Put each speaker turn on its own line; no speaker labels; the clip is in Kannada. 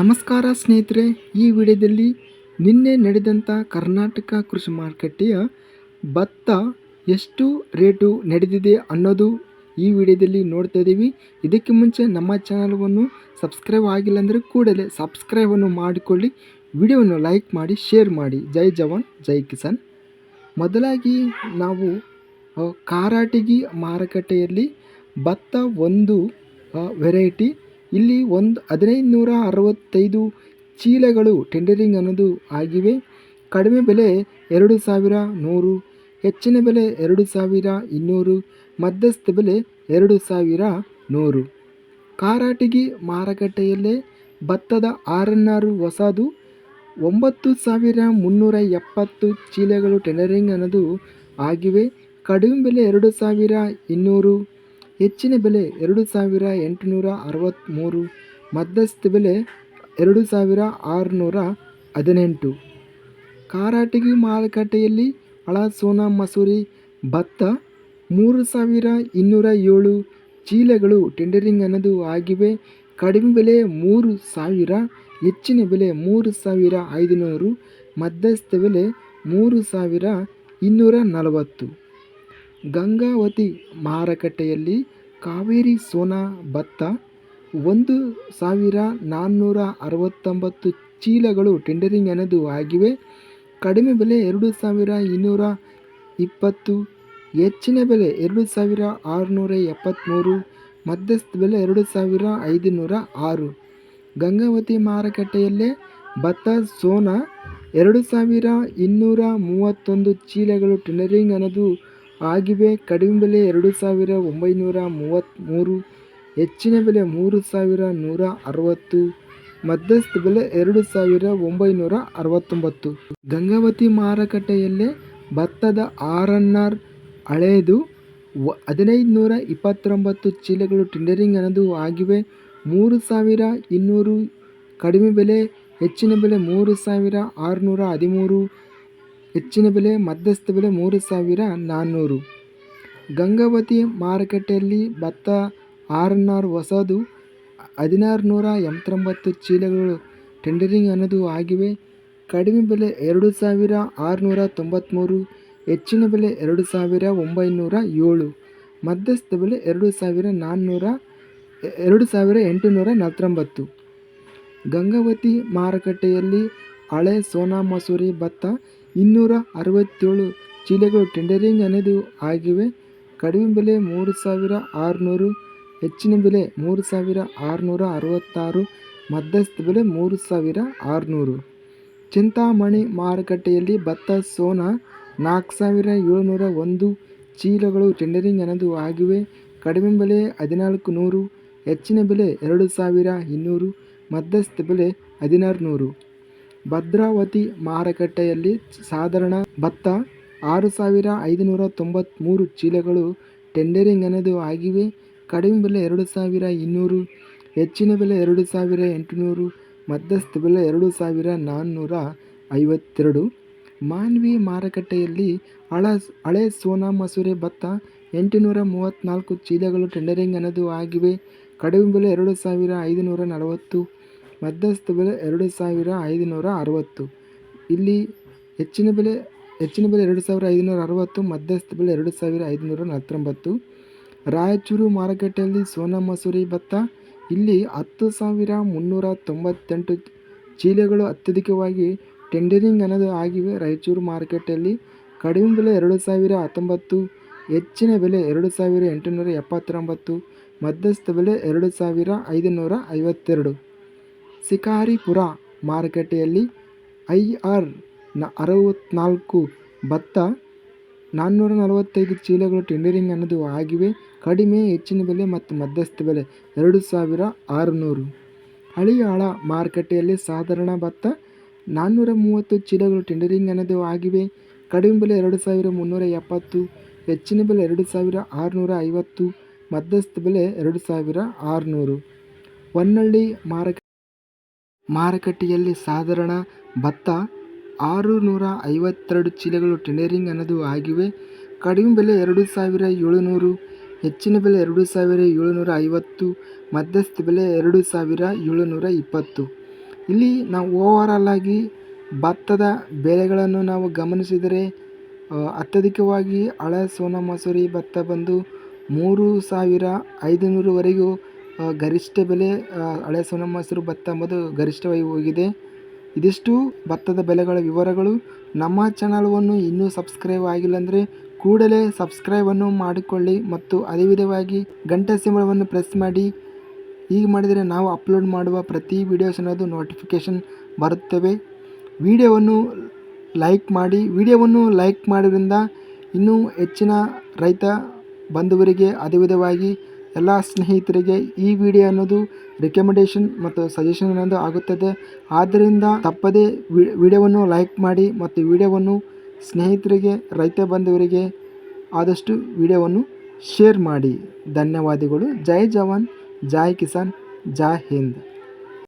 ನಮಸ್ಕಾರ ಸ್ನೇಹಿತರೆ, ಈ ವಿಡಿಯೋದಲ್ಲಿ ನಿನ್ನೆ ನಡೆದಂಥ ಕರ್ನಾಟಕ ಕೃಷಿ ಮಾರುಕಟ್ಟೆಯ ಭತ್ತ ಎಷ್ಟು ರೇಟು ನಡೆದಿದೆ ಅನ್ನೋದು ಈ ವಿಡಿಯೋದಲ್ಲಿ ನೋಡ್ತಾ ಇದ್ದೀವಿ. ಇದಕ್ಕೆ ಮುಂಚೆ ನಮ್ಮ ಚಾನಲನ್ನು ಸಬ್ಸ್ಕ್ರೈಬ್ ಆಗಿಲ್ಲ ಅಂದರೆ ಕೂಡಲೇ ಸಬ್ಸ್ಕ್ರೈಬನ್ನು ಮಾಡಿಕೊಳ್ಳಿ. ವಿಡಿಯೋವನ್ನು ಲೈಕ್ ಮಾಡಿ, ಶೇರ್ ಮಾಡಿ. ಜೈ ಜವಾನ್, ಜೈ ಕಿಸಾನ್. ಮೊದಲಾಗಿ ನಾವು ಕಾರಾಟಗಿ ಮಾರುಕಟ್ಟೆಯಲ್ಲಿ ಭತ್ತ ಒಂದು ವೆರೈಟಿ ಇಲ್ಲಿ ಒಂದು ಹದಿನೈದು ನೂರ ಅರವತ್ತೈದು ಚೀಲಗಳು ಟೆಂಡರಿಂಗ್ ಅನ್ನೋದು ಆಗಿವೆ. ಕಡಿಮೆ ಬೆಲೆ ಎರಡು ಸಾವಿರ ನೂರು, ಹೆಚ್ಚಿನ ಬೆಲೆ ಎರಡು ಸಾವಿರ ಇನ್ನೂರು, ಮಧ್ಯಸ್ಥ ಬೆಲೆ ಎರಡು ಸಾವಿರ ನೂರು. ಕಾರಾಟಿಗಿ ಮಾರುಕಟ್ಟೆಯಲ್ಲೇ ಭತ್ತದ ಆರ್ ಎನ್ ಆರ್ ಹೊಸದು ಒಂಬತ್ತು ಸಾವಿರ ಮುನ್ನೂರ ಎಪ್ಪತ್ತು ಚೀಲಗಳು ಟೆಂಡರಿಂಗ್ ಅನ್ನೋದು ಆಗಿವೆ. ಕಡಿಮೆ ಬೆಲೆ ಎರಡು ಸಾವಿರ ಇನ್ನೂರು ಹೆಚ್ಚಿನ ಬೆಲೆ ಎರಡು ಸಾವಿರ ಎಂಟುನೂರ ಅರವತ್ತ್ಮೂರು ಮಧ್ಯಸ್ಥ ಬೆಲೆ ಎರಡು ಸಾವಿರ ಆರುನೂರ ಹದಿನೆಂಟು. ಕಾರಾಟಗಿ ಮಾರುಕಟ್ಟೆಯಲ್ಲಿ ಹಳ ಸೋನಾ ಮಸೂರಿ, ಭತ್ತ ಮೂರು ಸಾವಿರ ಇನ್ನೂರ ಏಳು, ಚೀಲಗಳು, ಟೆಂಡರಿಂಗ್ ಅನ್ನೋದು ಆಗಿವೆ. ಕಡಿಮೆ ಬೆಲೆ ಮೂರು ಸಾವಿರ, ಹೆಚ್ಚಿನ ಬೆಲೆ ಮೂರು ಸಾವಿರ ಐದುನೂರು, ಮಧ್ಯಸ್ಥ ಬೆಲೆ ಮೂರು ಸಾವಿರ ಇನ್ನೂರ ನಲವತ್ತು. ಗಂಗಾವತಿ ಮಾರುಕಟ್ಟೆಯಲ್ಲಿ ಕಾವೇರಿ ಸೋನಾ ಭತ್ತ ಒಂದು ಸಾವಿರ ನಾನ್ನೂರ ಅರವತ್ತೊಂಬತ್ತು ಚೀಲಗಳು ಟೆಂಡರಿಂಗ್ ಅನ್ನೋದು ಆಗಿವೆ. ಕಡಿಮೆ ಬೆಲೆ ಎರಡು ಸಾವಿರ ಇನ್ನೂರ ಇಪ್ಪತ್ತು, ಹೆಚ್ಚಿನ ಬೆಲೆ ಎರಡು ಸಾವಿರ ಆರುನೂರ ಎಪ್ಪತ್ತ್ಮೂರು ಮಧ್ಯಸ್ಥ ಬೆಲೆ ಎರಡು ಸಾವಿರ ಐದುನೂರ ಆರು. ಗಂಗಾವತಿ ಮಾರುಕಟ್ಟೆಯಲ್ಲೇ ಭತ್ತ, ಸೋನಾ ಎರಡು ಸಾವಿರ ಇನ್ನೂರ ಮೂವತ್ತೊಂದು ಚೀಲಗಳು ಟೆಂಡರಿಂಗ್ ಅನ್ನೋದು ಆಗಿವೆ. ಕಡಿಮೆ ಬೆಲೆ ಎರಡು ಸಾವಿರ ಒಂಬೈನೂರ ಮೂವತ್ತ್ಮೂರು ಹೆಚ್ಚಿನ ಬೆಲೆ ಮೂರು ಸಾವಿರ ನೂರ ಅರವತ್ತು, ಮಧ್ಯಸ್ಥ ಬೆಲೆ ಎರಡು ಸಾವಿರ ಒಂಬೈನೂರ ಅರವತ್ತೊಂಬತ್ತು. ಗಂಗಾವತಿ ಮಾರುಕಟ್ಟೆಯಲ್ಲೇ ಭತ್ತದ ಆರ್ ಎನ್ ಆರ್ ಹಳೆಯದು ಹದಿನೈದು ನೂರ ಇಪ್ಪತ್ತೊಂಬತ್ತು ಚೀಲಗಳು ಟೆಂಡರಿಂಗ್ ಅನ್ನೋದು ಆಗಿವೆ. ಮೂರು ಸಾವಿರ ಇನ್ನೂರು ಕಡಿಮೆ ಬೆಲೆ, ಹೆಚ್ಚಿನ ಬೆಲೆ ಮೂರು ಸಾವಿರ ಆರುನೂರ ಹದಿಮೂರು ಹೆಚ್ಚಿನ ಬೆಲೆ, ಮಧ್ಯಸ್ಥ ಬೆಲೆ ಮೂರು ಸಾವಿರ ನಾನ್ನೂರು ಗಂಗಾವತಿ ಮಾರುಕಟ್ಟೆಯಲ್ಲಿ ಭತ್ತ ಆರ್ ಎನ್ ಆರ್ ಹೊಸದು ಹದಿನಾರು ನೂರ ಎಂಬತ್ತೊಂಬತ್ತು ಚೀಲಗಳು ಟೆಂಡರಿಂಗ್ ಅನ್ನೋದು ಆಗಿವೆ. ಕಡಿಮೆ ಬೆಲೆ ಎರಡು ಸಾವಿರ ಆರುನೂರ ತೊಂಬತ್ತ್ಮೂರು ಹೆಚ್ಚಿನ ಬೆಲೆ ಎರಡು ಸಾವಿರ ಒಂಬೈನೂರ ಏಳು, ಮಧ್ಯಸ್ಥ ಬೆಲೆ ಎರಡು ಸಾವಿರ ನಾನ್ನೂರ ಎರಡು ಸಾವಿರ ಎಂಟುನೂರ ನಲವತ್ತೊಂಬತ್ತು. ಗಂಗಾವತಿ ಮಾರುಕಟ್ಟೆಯಲ್ಲಿ ಹಳೆ ಸೋನಾ ಮಸೂರಿ ಭತ್ತ ಇನ್ನೂರ ಅರವತ್ತೇಳು ಚೀಲಗಳು ಟೆಂಡರಿಂಗ್ ಅನ್ನೋದು ಆಗಿವೆ. ಕಡಿಮೆ ಬೆಲೆ ಮೂರು ಸಾವಿರ ಆರುನೂರು, ಹೆಚ್ಚಿನ ಬೆಲೆ ಮೂರು ಸಾವಿರ ಆರುನೂರ ಅರವತ್ತಾರು, ಮಧ್ಯಸ್ಥ ಬೆಲೆ ಮೂರು ಸಾವಿರ ಆರುನೂರು. ಚಿಂತಾಮಣಿ ಮಾರುಕಟ್ಟೆಯಲ್ಲಿ ಭತ್ತ ಸೋನಾ ನಾಲ್ಕು ಸಾವಿರ ಏಳುನೂರ ಒಂದು ಚೀಲಗಳು ಟೆಂಡರಿಂಗ್ ಅನ್ನೋದು ಆಗಿವೆ. ಕಡಿಮೆ ಬೆಲೆ ಹದಿನಾಲ್ಕು ನೂರು, ಹೆಚ್ಚಿನ ಬೆಲೆ ಎರಡು ಸಾವಿರ ಇನ್ನೂರು, ಮಧ್ಯಸ್ಥ ಬೆಲೆ ಹದಿನಾರು ನೂರು. ಭದ್ರಾವತಿ ಮಾರುಕಟ್ಟೆಯಲ್ಲಿ ಸಾಧಾರಣ ಭತ್ತ ಆರು ಸಾವಿರ ಐದುನೂರ ತೊಂಬತ್ತ್ಮೂರು ಚೀಲಗಳು ಟೆಂಡರಿಂಗ್ ಅನ್ನೋದು ಆಗಿವೆ. ಕಡಿಮೆ ಬೆಲೆ ಎರಡು ಸಾವಿರ ಇನ್ನೂರು, ಹೆಚ್ಚಿನ ಬೆಲೆ ಎರಡು ಸಾವಿರ ಎಂಟುನೂರು, ಮಧ್ಯಸ್ಥ ಬೆಲೆ ಎರಡು ಸಾವಿರ ನಾನ್ನೂರ ಐವತ್ತೆರಡು. ಮಾನ್ವಿ ಮಾರುಕಟ್ಟೆಯಲ್ಲಿ ಹಳ ಹಳೆ ಸೋನಾ ಮಸೂರೆ ಭತ್ತ ಎಂಟುನೂರ ಮೂವತ್ತ್ನಾಲ್ಕು ಚೀಲಗಳು ಟೆಂಡರಿಂಗ್ ಅನ್ನೋದು ಆಗಿವೆ. ಕಡಿಮೆ ಬೆಲೆ ಎರಡು ಸಾವಿರ ಐದುನೂರ ನಲವತ್ತು ಮಧ್ಯಸ್ಥ ಬೆಲೆ ಎರಡು ಸಾವಿರ ಐದುನೂರ ಅರವತ್ತು ಇಲ್ಲಿ ಹೆಚ್ಚಿನ ಬೆಲೆ ಹೆಚ್ಚಿನ ಬೆಲೆ ಎರಡು ಸಾವಿರ ಐದುನೂರ ಅರವತ್ತು ಮಧ್ಯಸ್ಥ ಬೆಲೆ ಎರಡು ಸಾವಿರ ಐದುನೂರ ನಲವತ್ತೊಂಬತ್ತು ರಾಯಚೂರು ಮಾರುಕಟ್ಟೆಯಲ್ಲಿ ಸೋನಾ ಮಸೂರಿ ಭತ್ತ, ಇಲ್ಲಿ ಹತ್ತು ಸಾವಿರ ಮುನ್ನೂರ ತೊಂಬತ್ತೆಂಟು ಚೀಲಗಳು ಅತ್ಯಧಿಕವಾಗಿ ಟೆಂಡರಿಂಗ್ ಅನ್ನೋದು ಆಗಿವೆ. ರಾಯಚೂರು ಮಾರುಕಟ್ಟೆಯಲ್ಲಿ ಕಡಿಮೆ ಬೆಲೆ ಎರಡು ಸಾವಿರ ಹತ್ತೊಂಬತ್ತು, ಹೆಚ್ಚಿನ ಬೆಲೆ ಎರಡು ಸಾವಿರ ಎಂಟುನೂರ ಎಪ್ಪತ್ತೊಂಬತ್ತು ಮಧ್ಯಸ್ಥ ಬೆಲೆ ಎರಡು ಸಾವಿರ ಐದುನೂರ ಐವತ್ತೆರಡು ಶಿಕಾರಿಪುರ ಮಾರುಕಟ್ಟೆಯಲ್ಲಿ ಐ ಆರ್ನ ಅರವತ್ತ್ನಾಲ್ಕು ಭತ್ತ ನಾನ್ನೂರ ನಲವತ್ತೈದು ಚೀಲಗಳು ಟೆಂಡರಿಂಗ್ ಅನ್ನೋದು ಆಗಿವೆ. ಕಡಿಮೆ, ಹೆಚ್ಚಿನ ಬೆಲೆ ಮತ್ತು ಮಧ್ಯಸ್ಥ ಬೆಲೆ ಎರಡು ಸಾವಿರ ಆರುನೂರು. ಹಳಿಯಾಳ ಮಾರುಕಟ್ಟೆಯಲ್ಲಿ ಸಾಧಾರಣ ಭತ್ತ ನಾನ್ನೂರ ಮೂವತ್ತು ಚೀಲಗಳು ಟೆಂಡರಿಂಗ್ ಅನ್ನೋದು ಆಗಿವೆ. ಕಡಿಮೆ ಬೆಲೆ ಎರಡು ಸಾವಿರ ಮುನ್ನೂರ ಎಪ್ಪತ್ತು ಹೆಚ್ಚಿನ ಬೆಲೆ ಎರಡು ಸಾವಿರ ಆರುನೂರ ಐವತ್ತು ಮಧ್ಯಸ್ಥ ಬೆಲೆ ಎರಡು ಸಾವಿರ ಆರುನೂರು. ಹೊನ್ನಳ್ಳಿ ಮಾರುಕ ಮಾರುಕಟ್ಟೆಯಲ್ಲಿ ಸಾಧಾರಣ ಭತ್ತ ಆರು ನೂರ ಐವತ್ತೆರಡು ಚೀಲಗಳು ಟೆಂಡರಿಂಗ್ ಅನ್ನೋದು ಆಗಿವೆ. ಕಡಿಮೆ ಬೆಲೆ ಎರಡು ಸಾವಿರ ಏಳುನೂರು ಹೆಚ್ಚಿನ ಬೆಲೆ ಎರಡು ಸಾವಿರ ಏಳುನೂರ ಐವತ್ತು ಮಧ್ಯಸ್ಥ ಬೆಲೆ ಎರಡು ಸಾವಿರ ಏಳುನೂರ ಇಪ್ಪತ್ತು ಇಲ್ಲಿ ನಾವು ಓವರಾಲ್ ಆಗಿ ಭತ್ತದ ಬೆಲೆಗಳನ್ನು ನಾವು ಗಮನಿಸಿದರೆ ಅತ್ಯಧಿಕವಾಗಿ ಹಳೆ ಸೋನಾ ಮಸೂರಿ ಭತ್ತ ಬಂದು ಮೂರು ಸಾವಿರ ಐದುನೂರುವರೆಗೂ ಆ, ಗರಿಷ್ಠ ಬೆಲೆ ಹಳೆ ಸೋನಮ್ಮ ಮಸೂರಿ ಭತ್ತ ಎಂಬುದು ಗರಿಷ್ಠವಾಗಿ ಹೋಗಿದೆ. ಇದಿಷ್ಟು ಭತ್ತದ ಬೆಲೆಗಳ ವಿವರಗಳು. ನಮ್ಮ ಚಾನಲ್ವನ್ನು ಇನ್ನೂ ಸಬ್ಸ್ಕ್ರೈಬ್ ಆಗಿಲ್ಲ ಅಂದರೆ ಕೂಡಲೇ ಸಬ್ಸ್ಕ್ರೈಬನ್ನು ಮಾಡಿಕೊಳ್ಳಿ ಮತ್ತು ಅದೇ ವಿಧವಾಗಿ ಗಂಟೆ ಸಿಂಬಳವನ್ನು ಪ್ರೆಸ್ ಮಾಡಿ. ಹೀಗೆ ಮಾಡಿದರೆ ನಾವು ಅಪ್ಲೋಡ್ ಮಾಡುವ ಪ್ರತಿ ವಿಡಿಯೋಸ್ ಅನ್ನೋದು ನೋಟಿಫಿಕೇಷನ್ ಬರುತ್ತವೆ. ವಿಡಿಯೋವನ್ನು ಲೈಕ್ ಮಾಡಿ. ವಿಡಿಯೋವನ್ನು ಲೈಕ್ ಮಾಡೋದ್ರಿಂದ ಇನ್ನೂ ಹೆಚ್ಚಿನ ರೈತ ಬಂಧುವರಿಗೆ ಅದೇ ವಿಧವಾಗಿ ಎಲ್ಲ ಸ್ನೇಹಿತರಿಗೆ ಈ ವಿಡಿಯೋ ಅನ್ನೋದು ರೆಕಮೆಂಡೇಷನ್ ಮತ್ತು ಸಜೆಷನ್ ಅನ್ನೋದು ಆಗುತ್ತದೆ. ಆದ್ದರಿಂದ ತಪ್ಪದೇ ವಿಡಿಯೋವನ್ನು ಲೈಕ್ ಮಾಡಿ ಮತ್ತು ವಿಡಿಯೋವನ್ನು ಸ್ನೇಹಿತರಿಗೆ, ರೈತ ಬಂಧುವರಿಗೆ ಆದಷ್ಟು ವಿಡಿಯೋವನ್ನು ಶೇರ್ ಮಾಡಿ. ಧನ್ಯವಾದಗಳು. ಜೈ ಜವಾನ್, ಜೈ ಕಿಸಾನ್, ಜೈ ಹಿಂದ್.